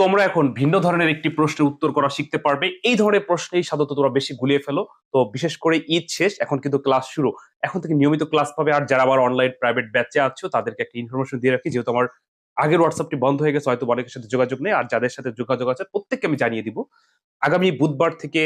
তোমরা এখন ভিন্ন ধরনের একটি প্রশ্নের উত্তর করা শিখতে পারবে। এই ধরনের প্রশ্নেই সাধারণত তোমরা বেশি গুলিয়ে ফেলো। তো বিশেষ করে ঈদ শেষ, এখন কিন্তু ক্লাস শুরু। এখন থেকে নিয়মিত ক্লাস পাবে আর যারা আবার অনলাইন প্রাইভেট ব্যাচে আছো, তাদেরকে একটা ইনফরমেশন দিয়ে রাখি। যেহেতু আমার আগের হোয়াটসঅ্যাপটি বন্ধ হয়ে গেছে, হয়তো অনেকের সাথে যোগাযোগ নেই। আর যাদের সাথে যোগাযোগ আছে, প্রত্যেককে আমি জানিয়ে দিব। আগামী বুধবার থেকে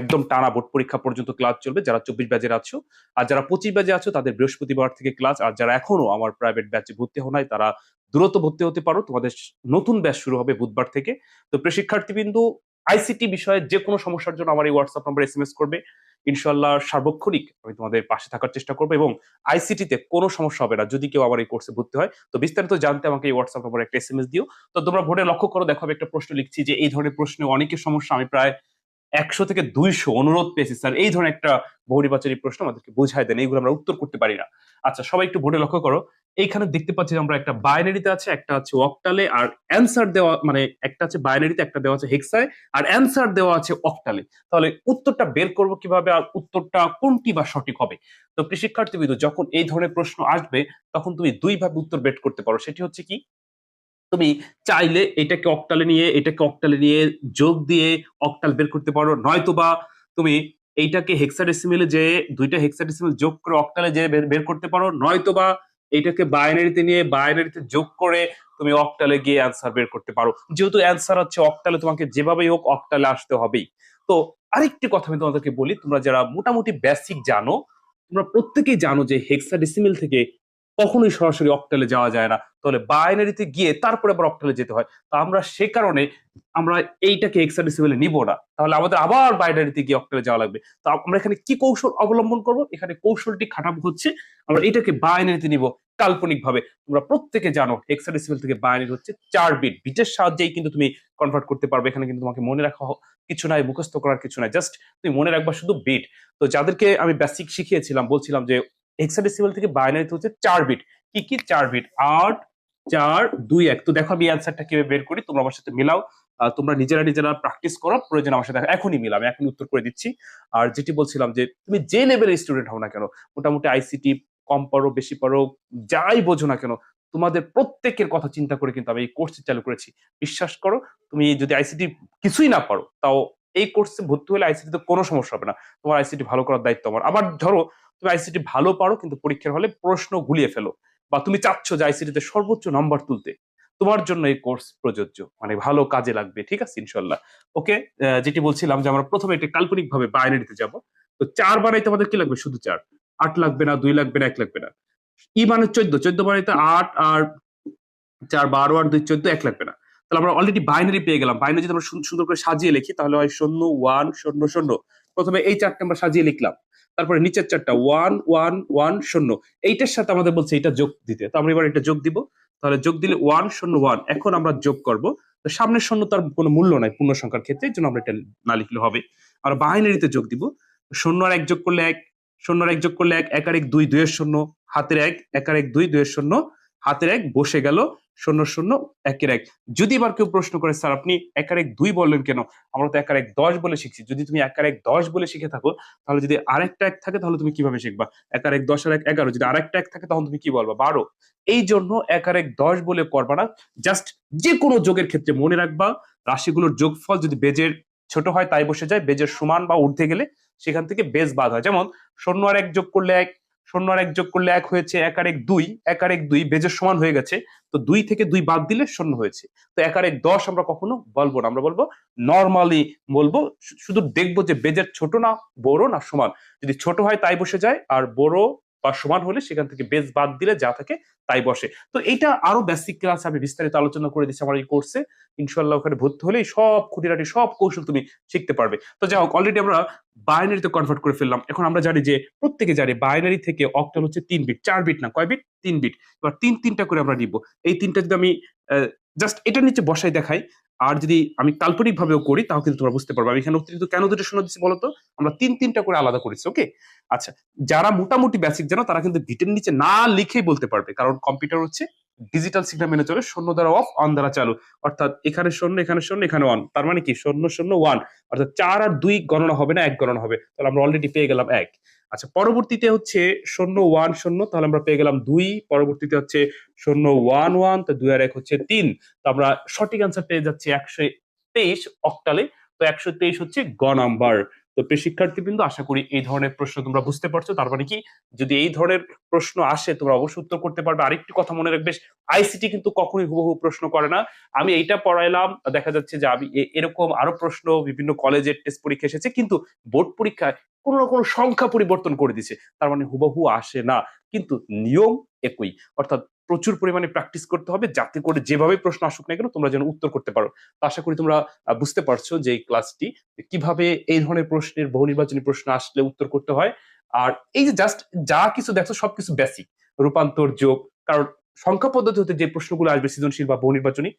একদম টানা বোর্ড পরীক্ষা পর্যন্ত ক্লাস চলবে। যারা চব্বিশ ব্যাচের আছো আর যারা পঁচিশ ব্যাচে আছো, তাদের বৃহস্পতিবার থেকে ক্লাস আর যারা এখনও আমার প্রাইভেট ব্যাচে ভর্তি হো নাই, তারা দ্রুত ভর্তি হতে পারো। তোমাদের নতুন ব্যাচ শুরু হবে বুধবার থেকে। তো প্রিয় শিক্ষার্থীবৃন্দু আইসিটি বিষয়ে যে কোনো সমস্যার জন্য আমার এই হোয়াটসঅ্যাপ নাম্বার এস করবে। ইনশাল্লাহ সার্বক্ষণিক আমি তোমাদের পাশে থাকার চেষ্টা করব এবং আইসিটিতে কোনো সমস্যা হবে না। যদি কেউ আমার এই কোর্সে ভর্তি হয়, তো বিস্তারিত জানতে আমাকে এই হোয়াটসঅ্যাপ নাম্বার একটা এস দিও। তো তোমরা ভোটে লক্ষ্য করো, দেখো একটা প্রশ্ন লিখছি যে, এই ধরনের প্রশ্নে অনেকের সমস্যা। আমি প্রায় একশো থেকে দুইশো অনুরোধ পেয়েছি, স্যার। এই ধরনের একটা বহুনির্বাচনী প্রশ্ন আমাদেরকে বুঝাই দেন, এইগুলো আমরা উত্তর করতে পারি না। আচ্ছা সবাই একটু বোর্ডে লক্ষ্য করো। এইখানে দেখতে পাচ্ছি আমরা একটা বাইনারিতে আছে, একটা আছে অক্টালে, আর অ্যান্সার দেওয়া মানে একটা আছে বাইনারিতে, একটা দেওয়া আছে হেক্সায়, আর অ্যান্সার দেওয়া আছে অক্টালে। তাহলে উত্তরটা বের করব কীভাবে, আর উত্তরটা কোনটি বা সঠিক হবে? তো শিক্ষার্থীবৃন্দ যখন এই ধরনের প্রশ্ন আসবে, তখন তুমি দুই ভাবে উত্তর বের করতে পারো। সেটি হচ্ছে কি? তুমি চাইলে এটাকে অক্টালে নিয়ে, এটাকে অক্টালে নিয়ে যোগ দিয়ে অক্টাল বের করতে পারো। নয়তো বা তুমি এইটাকে হেক্সাডেসিমেলে যে দুইটা হেক্সাডেসিমেল যোগ করে অক্টালে যে বের করতে পারো। নয়তোবা এইটাকে বাইনারিতে নিয়ে বাইনারিতে যোগ করে তুমি অক্টালে গিয়ে অ্যান্সার বের করতে পারো। যেহেতু অ্যান্সার হচ্ছে অক্টালে তোমাকে যেভাবেই হোক অক্টালে আসতে হবেই। তো আরেকটি কথা আমি তোমাদেরকে বলি, তোমরা যারা মোটামুটি বেসিক জানো, তোমরা প্রত্যেকেই জানো যে হেক্সাডেসিমেল থেকে কখনোই সরাসরি অক্টালে যাওয়া যায় না। তাহলে বাইনারিতে গিয়ে তারপরে আবার অক্টালে যেতে হয়। তো আমরা সে কারণে আমরা এইটাকে হেক্সাডেসিমেলে নিব না। তাহলে আমাদের আবার বাইনারিতে গিয়ে অক্টালে যাওয়া লাগবে। তো আমরা এখানে কি কৌশল অবলম্বন করব? এখানে কৌশলটি খাটাবো হচ্ছে, আমরা এটাকে বাইনারিতে নিব কাল্পনিক ভাবে তোমরা প্রত্যেকে জানো হেক্সাডেসিমেল থেকে বাইনারি হচ্ছে চার বিট বিটের সাহায্যেই কিন্তু তুমি কনভার্ট করতে পারবে। এখানে কিন্তু তোমাকে মনে রাখা কিছু নাই, মুখস্থ করার কিছু নাই। জাস্ট তুমি মনে রাখবা শুধু বিট তো যাদেরকে আমি বেসিক শিখিয়েছিলাম, বলছিলাম যে হেক্সাডেসিমেল থেকে বাইনারিতে হচ্ছে চার বিট কি কি চার বিট আট, চার, দুই, এক। তো দেখো আমি অ্যান্সারটা কীভাবে বের করি? তোমরা আমার সাথে মিলাও। তোমরা নিজেরা নিজেরা প্র্যাকটিস করো। প্রয়োজন আমার সাথে। এখনই মিলাও। আমি এখন উত্তর করে দিচ্ছি। আর যেটি বলছিলাম যে, তুমি যে লেভেলের স্টুডেন্ট হও না কেন, মোটামুটি আইসিটি কম পারো বেশি পারো যাই বোঝো না কেন, তোমাদের প্রত্যেকের কথা চিন্তা করে কিন্তু আমি এই কোর্সটি চালু করেছি। বিশ্বাস করো, তুমি যদি আইসিটি কিছুই না পারো তাও এই কোর্সে ভর্তি হলে আইসিটি তো কোনো সমস্যা হবে না। তোমার আইসিটি ভালো করার দায়িত্ব আমার। আবার ধরো তুমি আইসিটি ভালো পারো, কিন্তু পরীক্ষার হলে প্রশ্ন গুলিয়ে ফেলো। বা তুমি চাচ্ছ যে আইসিটিতে সর্বোচ্চ নাম্বার তুলতে। তোমার জন্য এই কোর্স প্রযোজ্য। মানে ভালো কাজে লাগবে, ঠিক আছে ইনশাল্লাহ ওকে? যেটি বলছিলাম যে আমরা প্রথমে একটা কাল্পনিক ভাবে বাইনারিতে যাব। তো চার বানাইতে আমাদের কি লাগবে? শুধু চার। আট লাগবে না, দুই লাগবে না, এক লাগবে না। ই মানে চোদ্দ। চোদ্দ বানাইতে আট আর চার বারো আর দুই চোদ্দ এক লাগবে না। তাহলে আমরা অলরেডি বাইনারি পেয়ে গেলাম। বাইনারি যদি আমরা সুন্দর করে সাজিয়ে লিখি, তাহলে হয় শূন্য ওয়ান শূন্য শূন্য। প্রথমে এই চারটা আমরা সাজিয়ে লিখলাম। তারপরে নিচের চারটা ওয়ান ওয়ান ওয়ান শূন্য। এইটার সাথে আমাদের বলছে এটা যোগ দিতে। তো আমরা এবার এটা যোগ দিব। তাহলে যোগ দিলে ওয়ান শূন্য ওয়ান এখন আমরা যোগ করব। তো সামনের শূন্য তার কোনো মূল্য নাই পূর্ণ সংখ্যার ক্ষেত্রে জন্য আমরা এটা না লিখলে হবে। আর বাইনারিতে যোগ দিব। শূন্য আর এক যোগ করলে এক, শূন্য আর এক যোগ করলে এক এক আর এক দুই, দুইয়ের শূন্য, হাতের এক এক আর এক দুই, দুইয়ের শূন্য, হাতের এক বসে গেল। শূন্য শূন্য, একের এক। যদি এবার কেউ প্রশ্ন করে, স্যার, আপনি এক আর এক দুই বললেন কেন? আমরা তো এক আর এক দশ বলে শিখছি। যদি তুমি এক আর এক দশ বলে শিখে থাকো, তাহলে যদি আরেকটা এক থাকে, তাহলে তুমি কীভাবে শিখবা? এক আর এক দশ আর এক এগারো। যদি আরেকটা এক থাকে, তখন তুমি কি বলবা? বারো। এই জন্য এক আর এক দশ বলে করবা না। জাস্ট যে কোনো যোগের ক্ষেত্রে মনে রাখবা, রাশিগুলোর যোগফল যদি বেজের ছোট হয়, তাই বসে যায়। বেজের সমান বা ঊর্ধ্বে গেলে সেখান থেকে বেজ বাদ হয়। যেমন, শূন্য আর এক যোগ করলে এক শূন্য আর এক যোগ করলে এক হয়েছে, এক আর এক দুই, এক আর এক দুই বেজের সমান হয়ে গেছে, তো দুই থেকে দুই বাদ দিলে শূন্য হয়েছে। তো এক আর এক দশ আমরা কখনো বলব না, আমরা বলব নর্মালি বলব শুধু দেখব যে বেজের ছোট না, বড় না সমান। যদি ছোট হয় তাই বসে যায়, আর বড় বা সমান হলে সেখান থেকে বেস বাদ দিলে যা থাকে তাই বসে। তো এটা আরও বেসিক ক্লাস আমি বিস্তারিত আলোচনা করে দিচ্ছি আমার এই কোর্সে ইনশাল্লাহ ওখানে ভর্তি হলে সব খুঁটিনাটি, সব কৌশল তুমি শিখতে পারবে। তো যাই হোক অলরেডি আমরা বাইনারিতে কনভার্ট করে ফেললাম। এখন আমরা জানি যে প্রত্যেকে জানি বাইনারি থেকে অক্টাল হচ্ছে তিন বিট চার বিট না, কয় বিট তিন বিট এবার তিন তিনটা করে আমরা নিব। এই তিনটা যদি আমি জাস্ট এটা নিচে বসাই দেখাই। আর যদি আমি কাল্পনিক ভাবেও করি, তাও কিন্তু তোমরা বুঝতে পারবে। আমি এখানে অতিরিক্ত কেন দুটো শোনা দিচ্ছি বলতো? আমরা তিন তিনটা করে আলাদা করেছি ওকে আচ্ছা যারা মোটামুটি বেসিক জানো, তারা কিন্তু ভিটের নিচে না লিখেই বলতে পারবে। কারণ কম্পিউটার হচ্ছে ডিজিটাল সিগন্যাল মেনে চলে, শূন্য দ্বারা অফ অন দ্বারা চালু। অর্থাৎ এখানে শূন্য এখানে শূন্য, এখানে ওয়ান তার মানে কি? শূন্য শূন্য ওয়ান অর্থাৎ চার আর দুই গণনা হবে না, এক গণনা হবে। তাহলে আমরা অলরেডি পেয়ে গেলাম এক। আচ্ছা পরবর্তীতে হচ্ছে শূন্য ওয়ান শূন্য, তাহলে আমরা পেয়ে গেলাম দুই। পরবর্তীতে হচ্ছে শূন্য ওয়ান ওয়ান তো দুই আর এক হচ্ছে তিন। তো আমরা সঠিক অ্যান্সার পেয়ে যাচ্ছি একশো তেইশ অক্টালে তো একশো তেইশ হচ্ছে গ নাম্বার তো প্রিয় শিক্ষার্থীবৃন্দ, আশা করি এই ধরনের প্রশ্ন তোমরা বুঝতে পারছ। তার মানে কি? যদি এই ধরনের প্রশ্ন আসে, তোমরা অবশ্যই উত্তর করতে পারবে। আরেকটি কথা মনে রাখবে আইসিটি কিন্তু কখনোই হুবহু প্রশ্ন করে না। আমি এইটা পড়াইলাম, দেখা যাচ্ছে যে আমি এরকম আরও প্রশ্ন বিভিন্ন কলেজের টেস্ট পরীক্ষা এসেছে, কিন্তু বোর্ড পরীক্ষায় কোনো না কোনো সংখ্যা পরিবর্তন করে দিছে। তার মানে হুবহু আসে না। কিন্তু নিয়ম একই। অর্থাৎ প্রচুর পরিমাণে প্র্যাকটিস করতে হবে যাতে করে যেভাবে প্রশ্ন আসুক না কেন তোমরা যেন উত্তর করতে পারো। আশা করি তোমরা বুঝতে পারছ যে এই ক্লাসটি কীভাবে এই ধরনের প্রশ্নের বহু নির্বাচনী প্রশ্ন আসলে উত্তর করতে হয়। আর এই যে জাস্ট যা কিছু দেখছ সবকিছু বেসিক রূপান্তর, যোগ, কারণ সংখ্যা পদ্ধতি হতে যে প্রশ্নগুলো আসবে সৃজনশীল বা বহু নির্বাচনী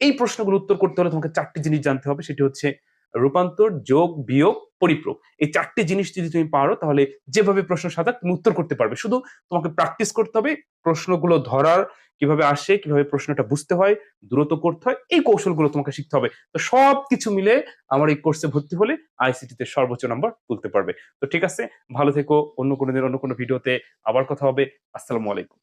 এই প্রশ্নগুলো উত্তর করতে হলে তোমাকে চারটি জিনিস জানতে হবে। সেটি হচ্ছে রূপান্তর, যোগ, বিয়োগ, পরিপ্রয়োগ। এই চারটি জিনিস যদি তুমি পারো, তাহলে যেভাবে প্রশ্ন সাজা তুমি উত্তর করতে পারবে। শুধু তোমাকে প্র্যাকটিস করতে হবে, প্রশ্নগুলো ধরার, কীভাবে আসে, কীভাবে প্রশ্নটা বুঝতে হয়, দ্রুত করতে হয়, এই কৌশলগুলো তোমাকে শিখতে হবে। তো সব কিছু মিলে আমার এই কোর্সে ভর্তি হলে আইসিটিতে সর্বোচ্চ নাম্বার তুলতে পারবে। তো ঠিক আছে, ভালো থেকো, অন্য কোনো দিন, অন্য কোনো ভিডিওতে আবার কথা হবে। আসসালামু আলাইকুম।